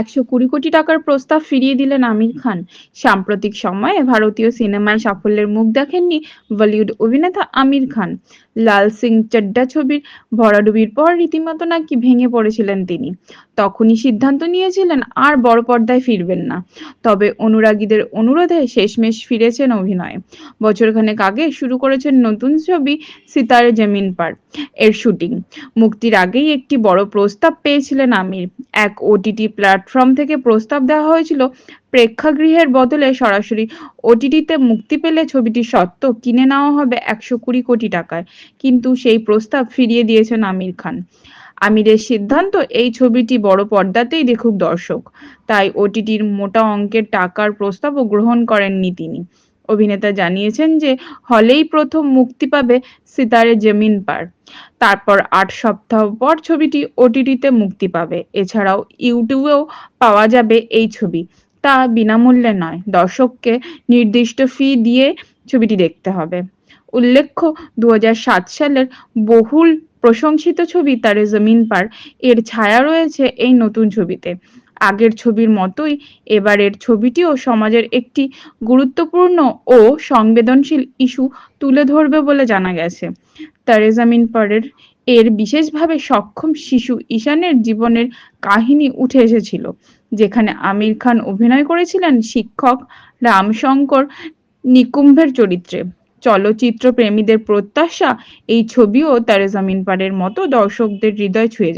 একশো কুড়ি কোটি টাকার প্রস্তাব ফিরিয়ে দিলেন আমির খান। সাম্প্রতিক সময়ে ভারতীয় সিনেমায় সাফল্যের মুখ দেখেননি বলিউড অভিনেতা আমির খান। লাল সিং চাড্ডা ছবির ভরাডুবির পর রীতিমতো নাকি ভেঙে পড়েছিলেন তিনি। তখনই সিদ্ধান্ত নিয়েছিলেন, আর বড় পর্দায় ফিরবেন না। তবে অনুরাগীদের অনুরোধে শেষমেশ ফিরেছেন অভিনয়ে। বছরখানেক আগে শুরু করেছেন নতুন ছবি সিতারে জমিন পার। এর শুটিং। মুক্তির আগেই একটি বড় প্রস্তাব পেয়েছিলেন আমির। এক ওটিটি প্ল্যাটফর্ম থেকে প্রস্তাব দেওয়া হয়েছিল, প্রেক্ষাগৃহের বদলে সরাসরি ওটিটিতে মুক্তি পেলে ছবিটি সত্ত্ব কিনে নেওয়া হবে একশো কুড়ি কোটি টাকায়। কিন্তু সেই প্রস্তাব ফিরিয়ে দিয়েছেন আমির খান। আমিরের সিদ্ধান্ত, এই ছবিটি বড় পর্দাতেই দেখুক দর্শক। তাই ওটিটির মোটা অঙ্কের টাকার প্রস্তাবও গ্রহণ করেননি তিনি। অভিনেতা জানিয়েছেন যে হলেই প্রথম মুক্তি পাবে সিতারে জমিন পার। তারপর আট সপ্তাহ পর ছবিটি ওটিটিতে মুক্তি পাবে। এছাড়াও ইউটিউবেও পাওয়া যাবে এই ছবি। তা বিনামূল্যে নয়, দর্শককে নির্দিষ্ট ফি দিয়ে ছবিটি দেখতে হবে। উল্লেখ্য দু হাজার সাত সালের বহুল প্রশংসিত ছবি তারে জমিন পার। এর ছায়া রয়েছে এই নতুন ছবিতে। আগের ছবির মতোই এবারের ছবিটিও সমাজের একটি গুরুত্বপূর্ণ ও সংবেদনশীল ইস্যু তুলে ধরবে বলে জানা গেছে। তারে জামিন পারের এর বিশেষভাবে সক্ষম শিশু ঈশানের জীবনের কাহিনী উঠে এসেছিল, যেখানে আমির খান অভিনয় করেছিলেন শিক্ষক রামশঙ্কর নিকুম্ভের চরিত্রে। চলচ্চিত্র প্রেমীদের প্রত্যাশা এই ছবিও তারে জামিন পারের মতো দর্শকদের হৃদয় ছুঁয়ে যাবে।